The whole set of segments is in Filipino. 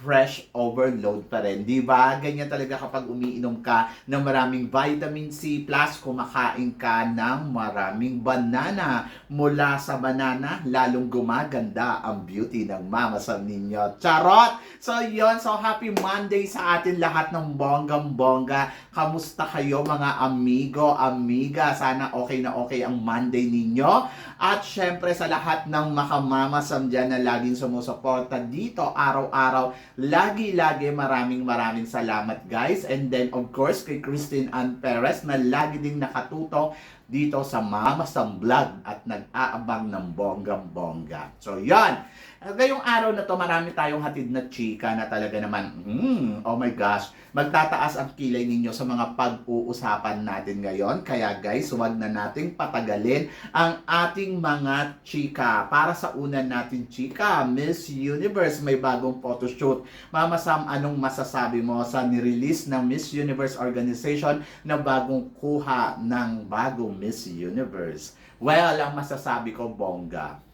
fresh overload pa rin. Di ba? Ganyan talaga kapag umiinom ka ng maraming vitamin C plus kumakain ka ng maraming banana. Mula sa banana, lalong gumaganda ang beauty ng mama sa ninyo. Charot! So yon so happy Monday sa atin lahat ng bonggang-bongga. Kamusta kayo mga amigo, amiga? Sana okay na okay ang Monday ninyo. At syempre sa lahat ng makamamasam dyan na laging sumusuporta dito araw-araw Lagi-lagi maraming maraming salamat guys. And then of course kay Christine Ann Perez na lagi ding nakatuto dito sa Mama Sam Vlog at nag-aabang ng bonggang-bongga. So yan. Ngayong araw na to marami tayong hatid na chika na talaga naman, hmm, oh my gosh, magtataas ang kilay ninyo sa mga pag-uusapan natin ngayon. Kaya guys, huwag na nating patagalin ang ating mga chika. Para sa una natin chika, Miss Universe may bagong photoshoot. Mama Sam, anong masasabi mo sa nirelease ng Miss Universe organization na bagong kuha ng bagong Miss Universe? Well, ang masasabi ko, bongga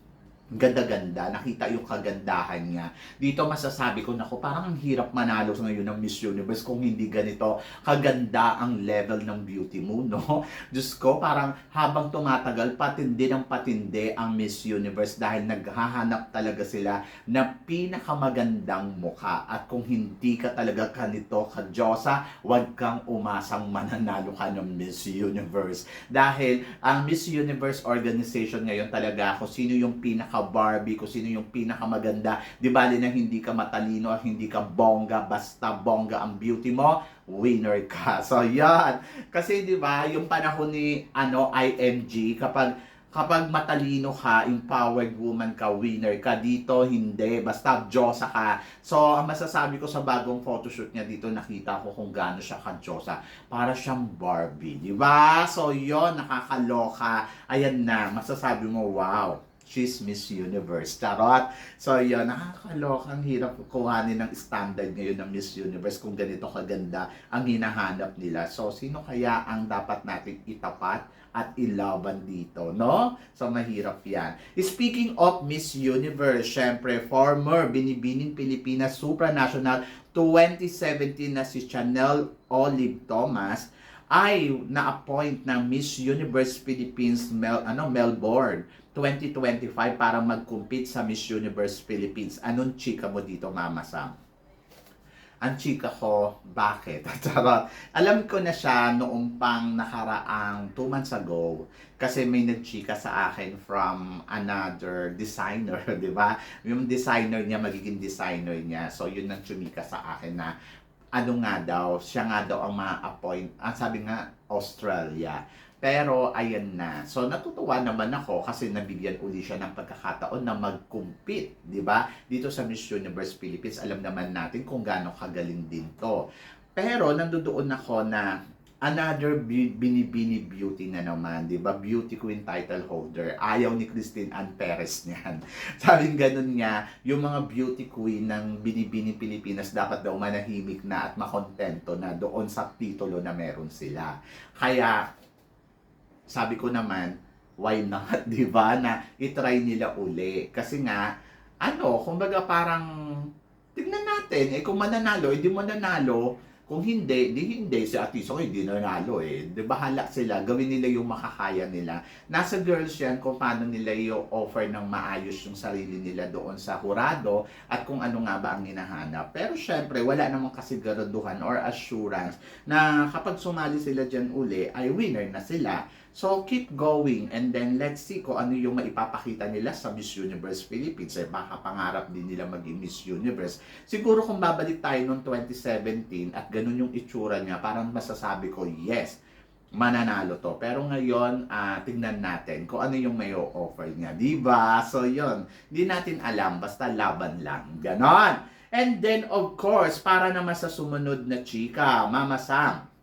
ganda-ganda, nakita yung kagandahan niya. Dito masasabi ko, nako, parang ang hirap manalo ngayon ng Miss Universe kung hindi ganito kaganda ang level ng beauty mo, no? Diyos ko, parang habang tumatagal, patindi ng patindi ang Miss Universe dahil naghahanap talaga sila na pinakamagandang mukha. At kung hindi ka talaga kanito, kadyosa, huwag kang umasang mananalo ka ng Miss Universe. Dahil ang Miss Universe organization ngayon talaga, kung sino yung pinaka pinaka-Barbie, kung sino yung pinakamaganda. Di bali na hindi ka matalino at hindi ka bongga, basta bongga ang beauty mo, winner ka. So, yan. Kasi, di ba, yung panahon ni, ano, IMG, kapag kapag matalino ka, empowered woman ka, winner ka, dito hindi, basta Diyosa ka. So, ang masasabi ko sa bagong photoshoot niya dito, nakita ko kung gaano siya ka-Diyosa. Para siyang Barbie, di ba? So, yon nakakaloka. Ayan na, masasabi mo, wow, she's Miss Universe. Charot! So, yun, nakakaloka. Ang hirap kuhanin ng standard ngayon ng Miss Universe kung ganito kaganda ang hinahanap nila. So, sino kaya ang dapat natin itapat at ilaban dito, no? So, mahirap yan. Speaking of Miss Universe, syempre, former Binibining Pilipinas Supranational 2017 na si Chanel Olive Thomas ay na-appoint ng Miss Universe Philippines Mel, ano, Melbourne 2025 para mag-compete sa Miss Universe Philippines. Anong chika mo dito, Mama Sam? Ang chika ko, bakit? Charot. Alam ko na siya noong pang nakaraang 2 months ago kasi may nagchika sa akin from another designer, di ba? Yung designer niya, magiging designer niya. So, yun ang chumika sa akin na ano nga daw, siya nga daw ang ma-appoint. Ang sabi nga, Australia. Pero ayan na. So natutuwa naman ako kasi nabigyan uli siya ng pagkakataon na mag-compete, 'di ba? Dito sa Miss Universe Philippines, alam naman natin kung gaano kagaling din 'to. Pero nandoon ako na another binibini beauty na naman, 'di ba? Beauty queen title holder. Ayaw ni Christine Ann Perez niyan. Sabing ganun niya, yung mga beauty queen ng binibini Pilipinas dapat daw manahimik na at makontento na doon sa titulo na meron sila. Kaya sabi ko naman, why not, di ba, na itry nila uli. Kasi nga, ano, kumbaga parang, tignan natin, eh kung mananalo, hindi eh, mananalo, kung hindi, di hindi. Si Atiso hindi nanalo eh. Di bahala sila. Gawin nila yung makakaya nila. Nasa girls yan kung paano nila i-offer ng maayos yung sarili nila doon sa hurado at kung ano nga ba ang hinahanap. Pero syempre, wala namang kasiguraduhan or assurance na kapag sumali sila dyan uli, ay winner na sila. So, keep going and then let's see kung ano yung maipapakita nila sa Miss Universe Philippines. Eh, baka pangarap din nila maging Miss Universe. Siguro kung babalik tayo noong 2017 at ganun yung itsura niya, parang masasabi ko, yes, mananalo to. Pero ngayon, uh, tingnan natin kung ano yung may offer niya. Diba? So, yon Hindi natin alam. Basta laban lang. Ganon. And then, of course, para naman sa sumunod na chika, Mama Sam,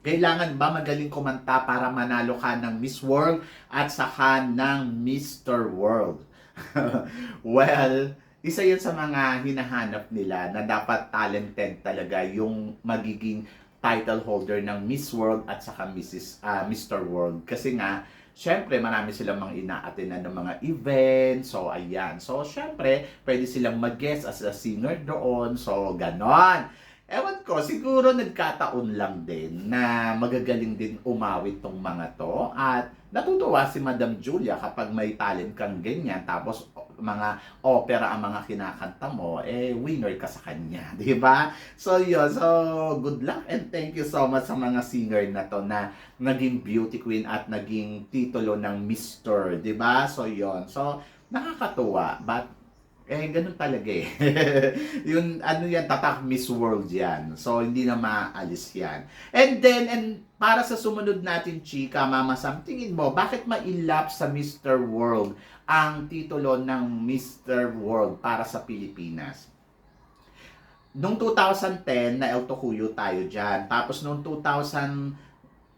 kailangan ba magaling kumanta para manalo ka ng Miss World at saka ng Mr. World? well, isa yan sa mga hinahanap nila na dapat talented talaga yung magiging title holder ng Miss World at saka Mrs. ah, Mr. World. Kasi nga, syempre marami silang mga ina-attendan ng mga events. So, ayan. So, syempre, pwede silang mag-guest as a singer doon. So, ganon. Ewan ko, siguro nagkataon lang din na magagaling din umawit tong mga to. At natutuwa si Madam Julia kapag may talent kang ganyan. Tapos mga opera ang mga kinakanta mo, eh winner ka sa kanya. di ba? So yun, so good luck and thank you so much sa mga singer na to na naging beauty queen at naging titulo ng Mr. di ba? So yun, so nakakatuwa. But eh, ganun talaga eh. yung ano yan, tatak Miss World yan. So, hindi na maalis yan. And then, and para sa sumunod natin, chika, Mama Sam, tingin mo, bakit mailap sa Mr. World ang titulo ng Mr. World para sa Pilipinas? Noong 2010, na El Tocuyo tayo dyan. Tapos noong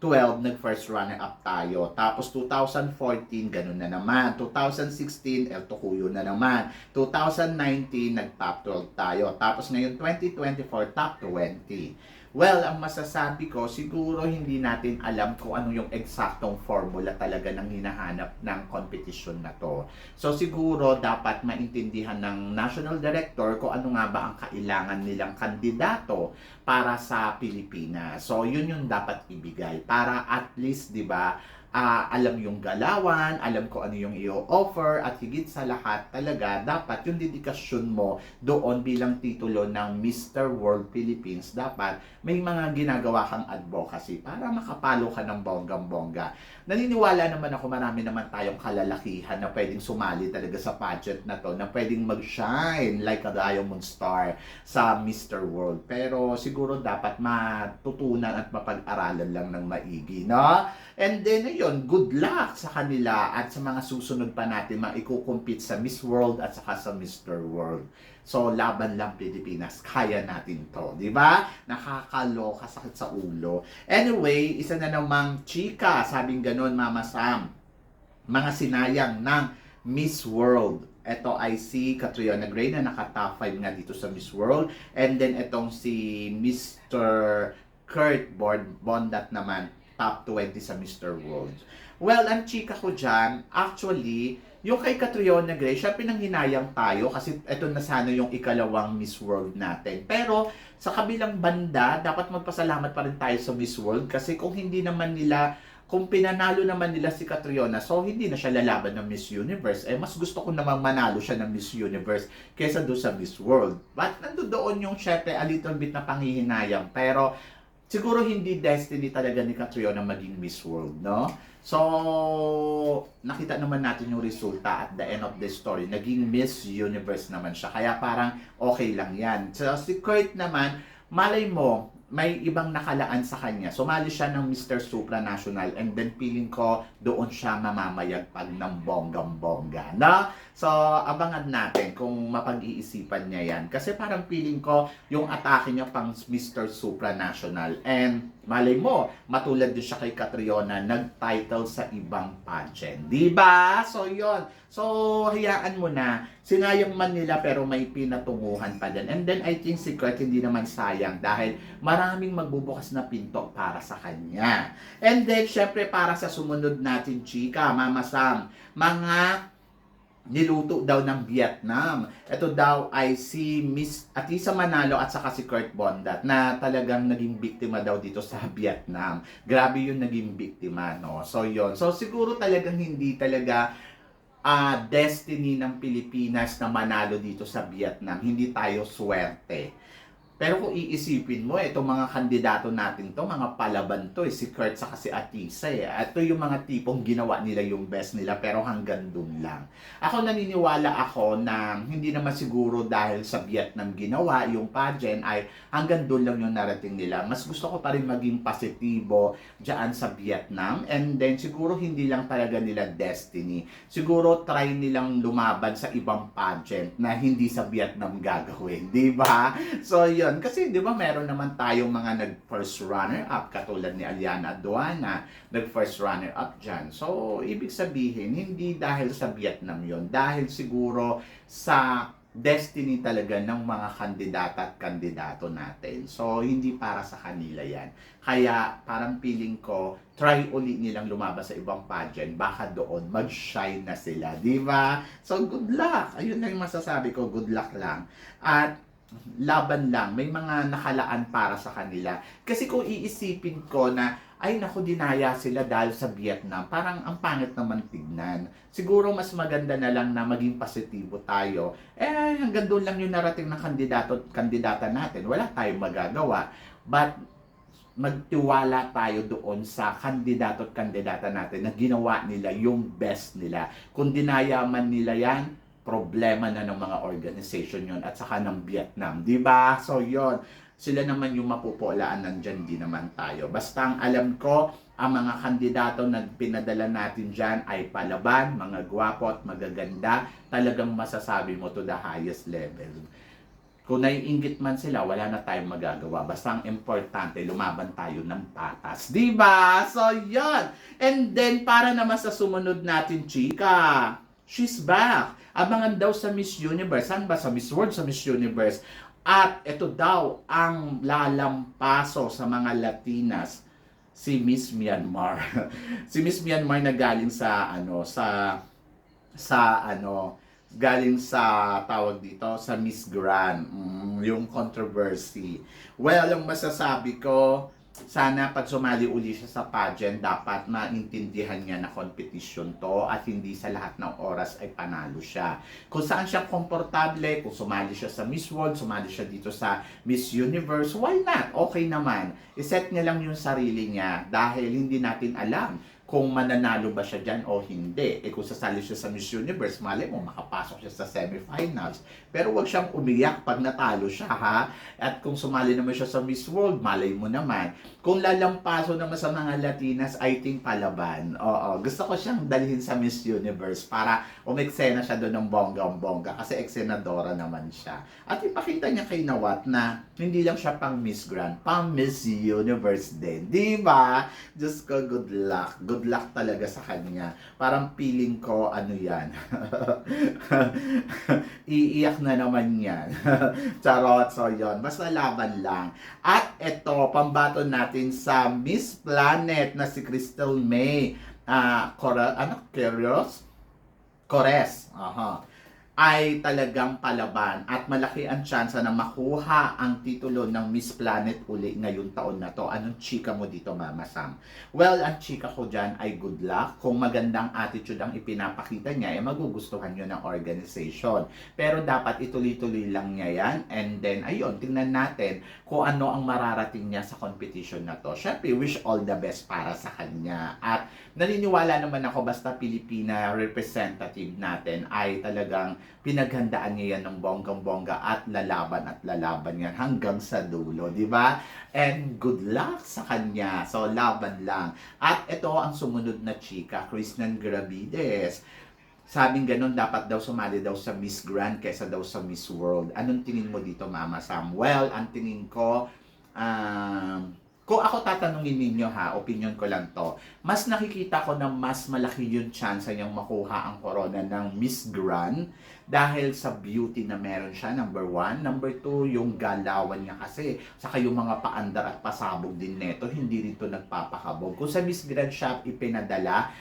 2012, nag-first runner-up tayo. Tapos 2014, ganun na naman. 2016, El Tocuyo na naman. 2019, nag-top 12 tayo. Tapos ngayon, 2024, top 20. Well, ang masasabi ko, siguro hindi natin alam kung ano yung eksaktong formula talaga ng hinahanap ng competition na to. So siguro dapat maintindihan ng national director kung ano nga ba ang kailangan nilang kandidato para sa Pilipinas. So yun yung dapat ibigay para at least 'di ba ah, alam yung galawan, alam ko ano yung i-offer at higit sa lahat talaga dapat yung dedikasyon mo doon bilang titulo ng Mr. World Philippines dapat may mga ginagawa kang advocacy para makapalo ka ng bonggang-bongga. Naniniwala naman ako marami naman tayong kalalakihan na pwedeng sumali talaga sa pageant na to, na pwedeng mag-shine like a diamond star sa Mr. World. Pero siguro dapat matutunan at mapag-aralan lang ng maigi, no? And then, ayun, good luck sa kanila at sa mga susunod pa natin maikukumpit sa Miss World at saka sa Mr. World. So, laban lang Pilipinas. Kaya natin to. Di ba? Nakakaloka, sakit sa ulo. Anyway, isa na namang chika. Sabing ganun, Mama Sam. Mga sinayang ng Miss World. Ito ay si Catriona Gray na naka-top 5 nga dito sa Miss World. And then itong si Mr. Kurt Bond Bondat naman top 20 sa Mr. World. Well, ang chika ko dyan, actually, yung kay Catriona Gray, siya pinanghinayang tayo kasi ito na sana yung ikalawang Miss World natin. Pero sa kabilang banda, dapat magpasalamat pa rin tayo sa Miss World kasi kung hindi naman nila kung pinanalo naman nila si Catriona, so hindi na siya lalaban ng Miss Universe. Eh, mas gusto ko namang manalo siya ng Miss Universe kaysa doon sa Miss World. But nando doon yung syempre a little bit na panghihinayang. Pero siguro hindi destiny talaga ni Catriona maging Miss World, no? So, nakita naman natin yung resulta at the end of the story. Naging Miss Universe naman siya. Kaya parang okay lang yan. So, si Kurt naman, malay mo, may ibang nakalaan sa kanya. Sumali siya ng Mr. Supranational and then feeling ko doon siya mamamayagpag ng bonggang-bongga. No? So, abangan natin kung mapag-iisipan niya yan. Kasi parang feeling ko yung atake niya pang Mr. Supranational. And malay mo, matulad din siya kay Catriona, nag-title sa ibang pageant. Ba? So, yon So, hayaan mo na. Sinayang man nila pero may pinatunguhan pa din. And then, I think Kurt hindi naman sayang dahil maraming magbubukas na pinto para sa kanya. And then, syempre, para sa sumunod natin, chika, Mama Sam, mga niluto daw ng Vietnam. Ito daw ay si Miss Atisa Manalo at saka si Kurt Bondat na talagang naging biktima daw dito sa Vietnam. Grabe yung naging biktima, no? So, yon So, siguro talagang hindi talaga ah destiny ng Pilipinas na manalo dito sa Vietnam. Hindi tayo swerte. Pero kung iisipin mo, itong mga kandidato natin to, mga palaban to, eh, si Kurt sa si Atisa eh. Ito yung mga tipong ginawa nila yung best nila, pero hanggang dun lang. Ako naniniwala ako na hindi naman siguro dahil sa Vietnam ginawa yung pageant ay hanggang dun lang yung narating nila. Mas gusto ko pa rin maging positibo dyan sa Vietnam. And then siguro hindi lang talaga nila destiny. Siguro try nilang lumaban sa ibang pageant na hindi sa Vietnam gagawin. Di ba? So yun, kasi di ba meron naman tayong mga nag-first runner-up katulad ni Aliana Aduana, nag-first runner-up dyan. So, ibig sabihin, hindi dahil sa Vietnam yon dahil siguro sa destiny talaga ng mga kandidata at kandidato natin. So, hindi para sa kanila yan. Kaya, parang feeling ko, try uli nilang lumabas sa ibang pageant. Baka doon, mag-shine na sila. Di ba? So, good luck. Ayun lang yung masasabi ko. Good luck lang. At, laban lang. May mga nakalaan para sa kanila. Kasi kung iisipin ko na, ay naku, dinaya sila dahil sa Vietnam. Parang ang pangit naman tignan. Siguro mas maganda na lang na maging positibo tayo. Eh, hanggang doon lang yung narating ng kandidato at kandidata natin. Wala tayong magagawa. But, magtiwala tayo doon sa kandidato at kandidata natin na ginawa nila yung best nila. Kung dinaya man nila yan, problema na ng mga organization yon at saka ng Vietnam, di ba? So yon sila naman yung mapupulaan nandyan, di naman tayo. Basta ang alam ko, ang mga kandidato na pinadala natin dyan ay palaban, mga gwapo at magaganda, talagang masasabi mo to the highest level. Kung naiingit man sila, wala na tayong magagawa. Basta ang importante, lumaban tayo ng patas. Ba? So, yon And then, para naman sa sumunod natin, chika, she's back. Abangan daw sa Miss Universe. Saan ba? Sa Miss World, sa Miss Universe. At ito daw ang lalampaso sa mga Latinas si Miss Myanmar. si Miss Myanmar na galing sa ano sa sa ano galing sa tawag dito sa Miss Grand mm, yung controversy. Well, ang masasabi ko sana pag sumali uli siya sa pageant, dapat maintindihan niya na competition to at hindi sa lahat ng oras ay panalo siya. Kung saan siya komportable, kung sumali siya sa Miss World, sumali siya dito sa Miss Universe, why not? Okay naman. Iset niya lang yung sarili niya dahil hindi natin alam kung mananalo ba siya dyan o hindi. Eh kung sasali siya sa Miss Universe, mali mo, makapasok siya sa semifinals. Pero wag siyang umiyak pag natalo siya, ha? At kung sumali naman siya sa Miss World, malay mo naman. Kung lalampaso naman sa mga Latinas, I think palaban. Oo, gusto ko siyang dalhin sa Miss Universe para umeksena siya doon ng bonggang-bongga kasi eksenadora naman siya. At ipakita niya kay Nawat na hindi lang siya pang Miss Grand, pang Miss Universe din. Di ba? Diyos ko, good luck. Good luck talaga sa kanya. Parang feeling ko, ano yan. Iiyak na naman yan. Charot, so yon Basta laban lang. At ito, pambato natin sa Miss Planet na si Crystal May. Ah, Cora, ano? Curious? Cores. Aha ay talagang palaban at malaki ang tsansa na makuha ang titulo ng Miss Planet uli ngayong taon na to. Anong chika mo dito, Mama Sam? Well, ang chika ko dyan ay good luck. Kung magandang attitude ang ipinapakita niya, ay magugustuhan nyo ng organization. Pero dapat ituloy-tuloy lang niya yan. And then, ayun, tingnan natin kung ano ang mararating niya sa competition na to. Syempre, wish all the best para sa kanya. At naniniwala naman ako basta Pilipina representative natin ay talagang pinaghandaan niya yan ng bonggang-bongga at lalaban at lalaban yan hanggang sa dulo, di ba? And good luck sa kanya. So, laban lang. At ito ang sumunod na chika, Krishnan Gravides. Sabing ganun, dapat daw sumali daw sa Miss Grand kaysa daw sa Miss World. Anong tingin mo dito, Mama Sam? Well, ang tingin ko, um, kung ako tatanungin ninyo ha, opinion ko lang to, mas nakikita ko na mas malaki yung chance niyang makuha ang corona ng Miss Grand dahil sa beauty na meron siya, number one. Number two, yung galawan niya kasi. Saka yung mga paandar at pasabog din neto, hindi rito nagpapakabog. Kung sa Miss Grand shop ipinadala,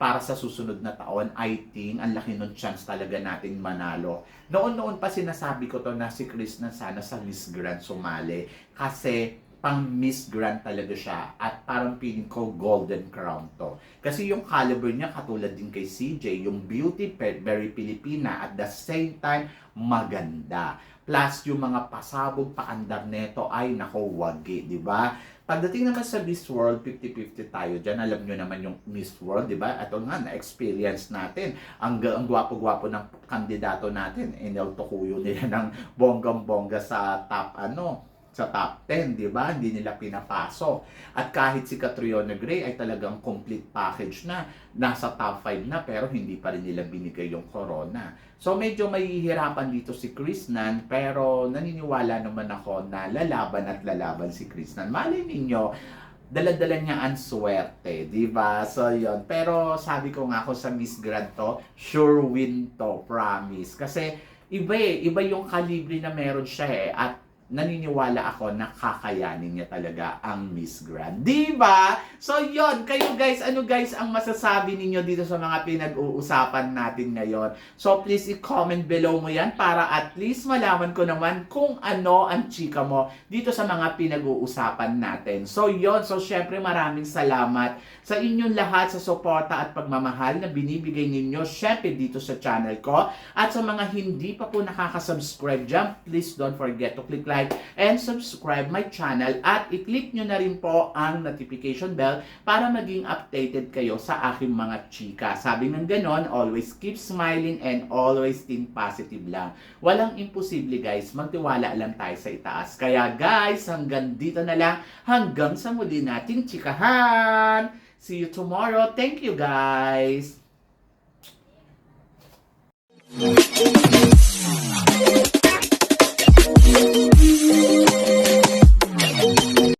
para sa susunod na taon, I think, ang laki ng chance talaga natin manalo. Noon-noon pa sinasabi ko to na si Chris na sana sa Miss Grand sumali. Kasi pang Miss Grand talaga siya at parang feeling ko golden crown to. Kasi yung caliber niya katulad din kay CJ, yung beauty pe- very Filipina at the same time maganda. Plus yung mga pasabog paandar neto ay nako wagi, di ba? Pagdating naman sa Miss World, 50-50 tayo dyan. Alam nyo naman yung Miss World, di ba? Ito nga, na-experience natin. Ang, ang gwapo-gwapo ng kandidato natin. Enel Tokuyo nila ng bonggang-bongga sa top, ano, sa top 10, di ba? Hindi nila pinapasok. At kahit si Catriona Gray ay talagang complete package na, nasa top 5 na, pero hindi pa rin nila binigay yung corona. So medyo mahihirapan dito si Krishnan, pero naniniwala naman ako na lalaban at lalaban si Krishnan. Malay ninyo, dala-dala niya ang swerte, di ba? So, yon Pero sabi ko nga ako sa Miss Grand to, sure win to, promise. Kasi iba eh, iba yung kalibre na meron siya eh. At naniniwala ako na kakayanin niya talaga ang Miss Grand. Di ba? So, yon Kayo guys, ano guys ang masasabi ninyo dito sa mga pinag-uusapan natin ngayon? So, please i-comment below mo yan para at least malaman ko naman kung ano ang chika mo dito sa mga pinag-uusapan natin. So, yon So, syempre maraming salamat sa inyong lahat sa suporta at pagmamahal na binibigay ninyo syempre dito sa channel ko. At sa mga hindi pa po nakaka-subscribe dyan, please don't forget to click like like and subscribe my channel at i-click nyo na rin po ang notification bell para maging updated kayo sa aking mga chika. Sabi ng ganon, always keep smiling and always think positive lang. Walang imposible guys, magtiwala lang tayo sa itaas. Kaya guys, hanggang dito na lang, hanggang sa muli nating chikahan. See you tomorrow. Thank you guys. Thank you.